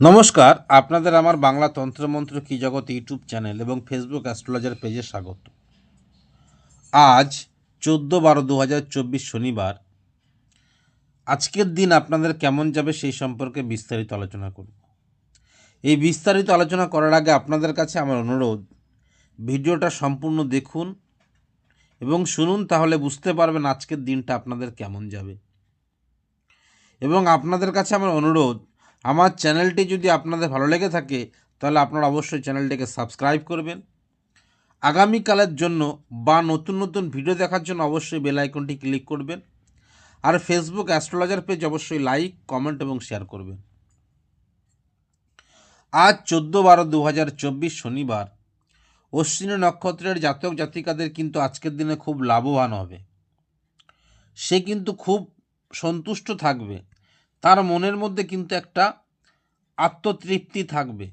নমস্কার, আপনাদের আমার বাংলা তন্ত্রমন্ত্র কি জগৎ ইউটিউব চ্যানেল এবং ফেসবুক অ্যাস্ট্রোলজার পেজে স্বাগত। আজ চোদ্দ বারো দু শনিবার। আজকের দিন আপনাদের কেমন যাবে সেই সম্পর্কে বিস্তারিত আলোচনা করব। এই বিস্তারিত আলোচনা করার আগে আপনাদের কাছে আমার অনুরোধ, ভিডিওটা সম্পূর্ণ দেখুন এবং শুনুন, তাহলে বুঝতে পারবেন আজকের দিনটা আপনাদের কেমন যাবে। এবং আপনাদের কাছে আমার অনুরোধ আমার চ্যানেলটি যদি আপনাদের ভালো লেগে থাকে, তাহলে আপনারা অবশ্যই চ্যানেলটিকে সাবস্ক্রাইব করবেন। আগামীকালের জন্য বা নতুন নতুন ভিডিও দেখার জন্য অবশ্যই বেল আইকনটি ক্লিক করবেন। আর ফেসবুক অ্যাস্ট্রোলজার পেজ অবশ্যই লাইক, কমেন্ট এবং শেয়ার করবেন। আজ চোদ্দ বারো দু শনিবার। অশ্বিনী নক্ষত্রের জাতক জাতিকাদের কিন্তু আজকের দিনে খুব লাভবান হবে। সে কিন্তু খুব সন্তুষ্ট থাকবে। তার মনের মধ্যে কিন্তু একটা আত্মতৃপ্তি থাকবে।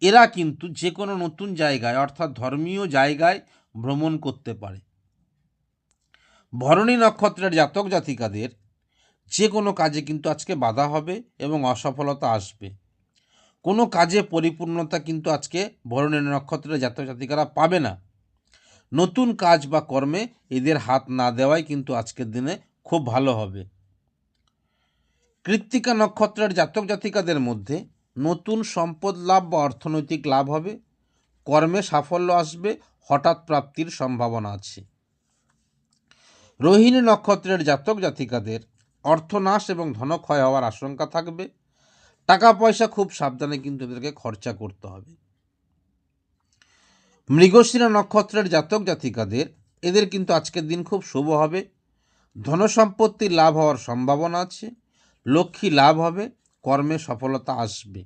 এরা কিন্তু যে কোনো নতুন জায়গায়, অর্থাৎ ধর্মীয় জায়গায় ভ্রমণ করতে পারে। ভরণী নক্ষত্রের জাতক জাতিকাদের যে কোনো কাজে কিন্তু আজকে বাধা হবে এবং অসফলতা আসবে। কোনো কাজে পরিপূর্ণতা কিন্তু আজকে ভরণী নক্ষত্রের জাতক জাতিকারা পাবে না। নতুন কাজ বা কর্মে এদের হাত না দেওয়াই কিন্তু আজকের দিনে খুব ভালো হবে। কৃত্তিকা নক্ষত্রের জাতক জাতিকাদের মধ্যে নতুন সম্পদ লাভ বা অর্থনৈতিক লাভ হবে, কর্মে সাফল্য আসবে, হঠাৎ প্রাপ্তির সম্ভাবনা আছে। রোহিণী নক্ষত্রের জাতক জাতিকাদের অর্থনাশ এবং ধনক্ষয় হওয়ার আশঙ্কা থাকবে। টাকা পয়সা খুব সাবধানে কিন্তু এদেরকে খরচা করতে হবে। মৃগশিরা নক্ষত্রের জাতক জাতিকাদের, এদের কিন্তু আজকের দিন খুব শুভ হবে। ধনসম্পত্তির লাভ হওয়ার সম্ভাবনা আছে। লক্ষ্মী লাভ হবে, কর্মে সফলতা আসবে।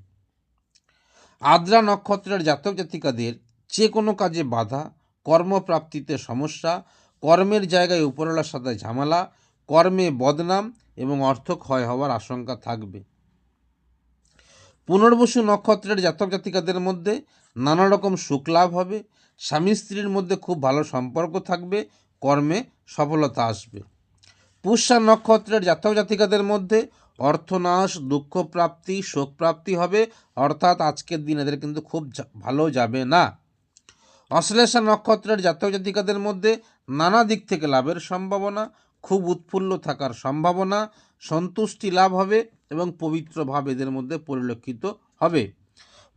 আদ্রা নক্ষত্রের জাতক জাতিকাদের যে কোনো কাজে বাধা, কর্মপ্রাপ্তিতে সমস্যা, কর্মের জায়গায় উপরলার সাথে ঝামেলা, কর্মে বদনাম এবং অর্থ ক্ষয় হওয়ার আশঙ্কা থাকবে। পুনর্বসু নক্ষত্রের জাতক জাতিকাদের মধ্যে নানা রকম সুখ লাভ হবে, স্বামী স্ত্রীর মধ্যে খুব ভালো সম্পর্ক থাকবে, কর্মে সফলতা আসবে। পুষ্যা নক্ষত্রের জাতক জাতিকাদের মধ্যে অর্থনাশ, দুঃখপ্রাপ্তি, শোকপ্রাপ্তি শোক প্রাপ্তি হবে। অর্থাৎ আজকের দিন এদের কিন্তু খুব ভালো যাবে না। অশ্লেষা নক্ষত্রের জাতক জাতিকাদের মধ্যে নানা দিক থেকে লাভের সম্ভাবনা, খুব উৎফুল্ল থাকার সম্ভাবনা, সন্তুষ্টি লাভ হবে এবং পবিত্র ভাব এদের মধ্যে পরিলক্ষিত হবে।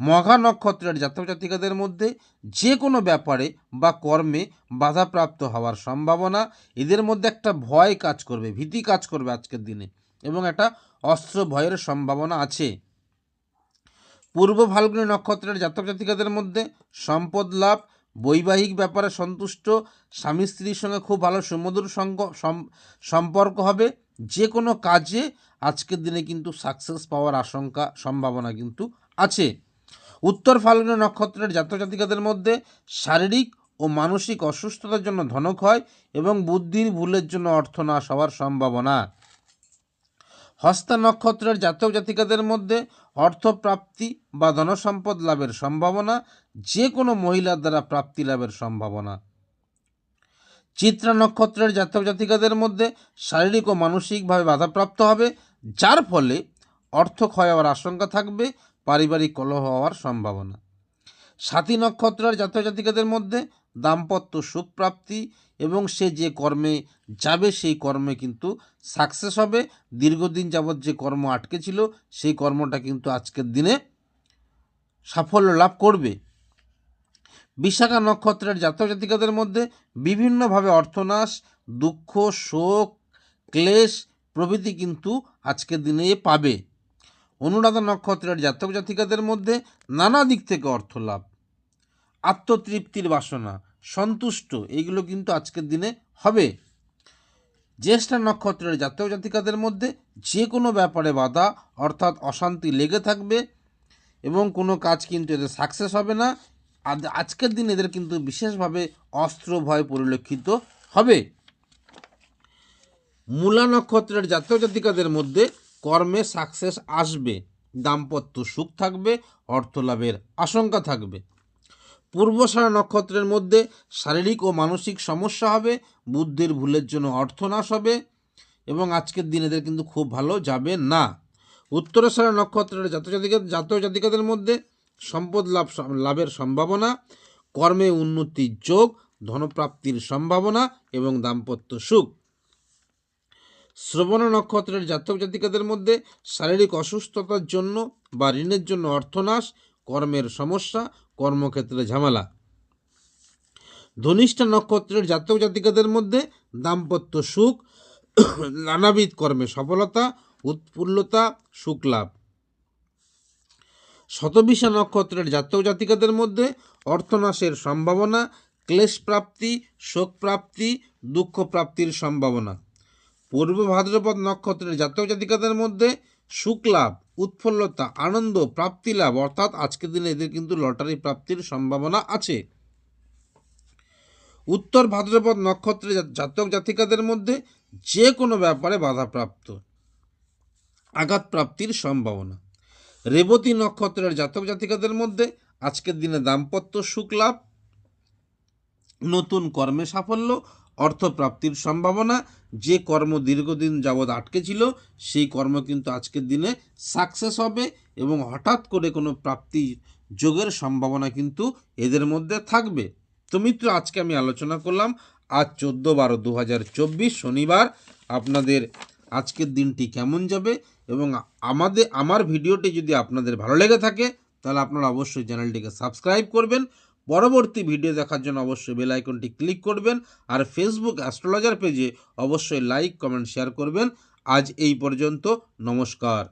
মঘা নক্ষত্রের জাতক জাতিকাদের মধ্যে যে কোনো ব্যাপারে বা কর্মে বাধাপ্রাপ্ত হওয়ার সম্ভাবনা, এদের মধ্যে একটা ভয় কাজ করবে, ভীতি কাজ করবে আজকের দিনে এবং একটা অস্ত্র ভয়ের সম্ভাবনা আছে। পূর্ব ফাল্গুনী নক্ষত্রের জাতক জাতিকাদের মধ্যে সম্পদ লাভ, বৈবাহিক ব্যাপারে সন্তুষ্ট, স্বামী স্ত্রীর সঙ্গে খুব ভালো সুমধুর সঙ্গ, সম- সম্পর্ক হবে যে কোনো কাজে আজকের দিনে কিন্তু সাকসেস পাওয়ার আশঙ্কা, সম্ভাবনা কিন্তু আছে। উত্তর ফাল্গুনী নক্ষত্রের জাতক জাতিকাদের মধ্যে শারীরিক ও মানসিক অসুস্থতার জন্য ধনক হয় এবং বুদ্ধির ভুলের জন্য অর্থ অর্থনাশ হওয়ার সম্ভাবনা। হস্তা নক্ষত্রের জাতক জাতিকাদের মধ্যে অর্থপ্রাপ্তি বা ধনসম্পদ লাভের সম্ভাবনা, যে কোনো মহিলার দ্বারা প্রাপ্তি লাভের সম্ভাবনা। চিত্রা নক্ষত্রের জাতক জাতিকাদের মধ্যে শারীরিক ও মানসিকভাবে বাধাপ্রাপ্ত হবে, যার ফলে অর্থ ক্ষয় হওয়ার আশঙ্কা থাকবে পারিবারিক কলহ হওয়ার সম্ভাবনা। সাথী নক্ষত্রের জাতক জাতিকাদের মধ্যে দাম্পত্য সুখ প্রাপ্তি এবং সে যে কর্মে যাবে, সেই কর্মে কিন্তু সাকসেস হবে। দীর্ঘদিন যাবৎ যে কর্ম আটকে ছিল, সেই কর্মটা কিন্তু আজকের দিনে সাফল্য লাভ করবে। বিশাখা নক্ষত্রের জাতক জাতিকাদের মধ্যে বিভিন্নভাবে অর্থনাশ, দুঃখ, শোক, ক্লেশ প্রভৃতি কিন্তু আজকের দিনে পাবে। অনুরাধা নক্ষত্রের জাতক জাতিকাদের মধ্যে নানা দিক থেকে অর্থ লাভ। আত্মতৃপ্তির বাসনা, সন্তুষ্ট, এইগুলো কিন্তু আজকের দিনে হবে। জ্যেষ্ঠা নক্ষত্রের জাতক জাতিকাদের মধ্যে যে কোনো ব্যাপারে বাধা, অর্থাৎ অশান্তি লেগে থাকবে এবং কোনো কাজ কিন্তু এদের সাকসেস হবে না। আজ- আজকের দিন এদের কিন্তু বিশেষভাবে অস্ত্র ভয় পরিলক্ষিত হবে। মূলা নক্ষত্রের জাতক জাতিকাদের মধ্যে কর্মে সাকসেস আসবে, দাম্পত্য সুখ থাকবে অর্থ লাভের আশঙ্কা থাকবে। পূর্বসারা নক্ষত্রের মধ্যে শারীরিক ও মানসিক সমস্যা হবে, বুদ্ধির ভুলের জন্য অর্থনাশ হবে এবং আজকের দিন এদের কিন্তু খুব ভালো যাবে না। উত্তরেশ্বর নক্ষত্রের জাতজাতিকা জাতীয় জাতিকাদের মধ্যে সম্পদ লাভ লাভের সম্ভাবনা, কর্মে উন্নতির যোগ, ধনপ্রাপ্তির সম্ভাবনা এবং দাম্পত্য সুখ। শ্রবণ নক্ষত্রের জাতক জাতিকাদের মধ্যে শারীরিক অসুস্থতার জন্য বা ঋণের জন্য অর্থনাশ, কর্মের সমস্যা, কর্মক্ষেত্রে ঝামেলা। ধনিষ্ঠা নক্ষত্রের জাতক জাতিকাদের মধ্যে দাম্পত্য সুখ, নানাবিধ কর্মে সফলতা, উৎফুল্লতা, সুখ লাভ। শতবিশা নক্ষত্রের জাতক জাতিকাদের মধ্যে অর্থনাশের সম্ভাবনা ক্লেশ প্রাপ্তি শোক প্রাপ্তি দুঃখ প্রাপ্তির সম্ভাবনা। পূর্ব ভাদ্রপদ নক্ষত্রের জাতক জাতিকাদের মধ্যে সুখ লাভ উৎফুল্লতা, আনন্দ প্রাপ্তি লাভ অর্থাৎ আজকের দিনে এদের কিন্তু লটারি প্রাপ্তির সম্ভাবনা আছে। উত্তর ভাদ্রপদ নক্ষত্রের জাতক জাতিকাদের মধ্যে যে কোনো ব্যাপারে বাধাপ্রাপ্ত আঘাত প্রাপ্তির সম্ভাবনা। রেবতী নক্ষত্রের জাতক জাতিকাদের মধ্যে আজকের দিনে দাম্পত্য সুখ লাভ নতুন কর্মে সাফল্য, অর্থপ্রাপ্তির সম্ভাবনা, যে কর্ম দীর্ঘদিন যাবৎ আটকে ছিল, সেই কর্ম কিন্তু আজকের দিনে সাকসেস হবে এবং হঠাৎ করে কোনো প্রাপ্তি যোগের সম্ভাবনা কিন্তু এদের মধ্যে থাকবে। তো মিত্র, আজকে আমি আলোচনা করলাম, আজ চোদ্দ বারো দু শনিবার আপনাদের আজকের দিনটি কেমন যাবে এবং আমাদের, আমার ভিডিওটি যদি আপনাদের ভালো লেগে থাকে, তাহলে আপনারা অবশ্যই চ্যানেলটিকে সাবস্ক্রাইব করবেন পরবর্তী ভিডিও দেখার জন্য অবশ্যই বেল আইকনটি ক্লিক করবেন আর ফেসবুক অ্যাস্ট্রোলজার পেজে অবশ্যই লাইক কমেন্ট শেয়ার করবেন। আজ এই পর্যন্ত, নমস্কার।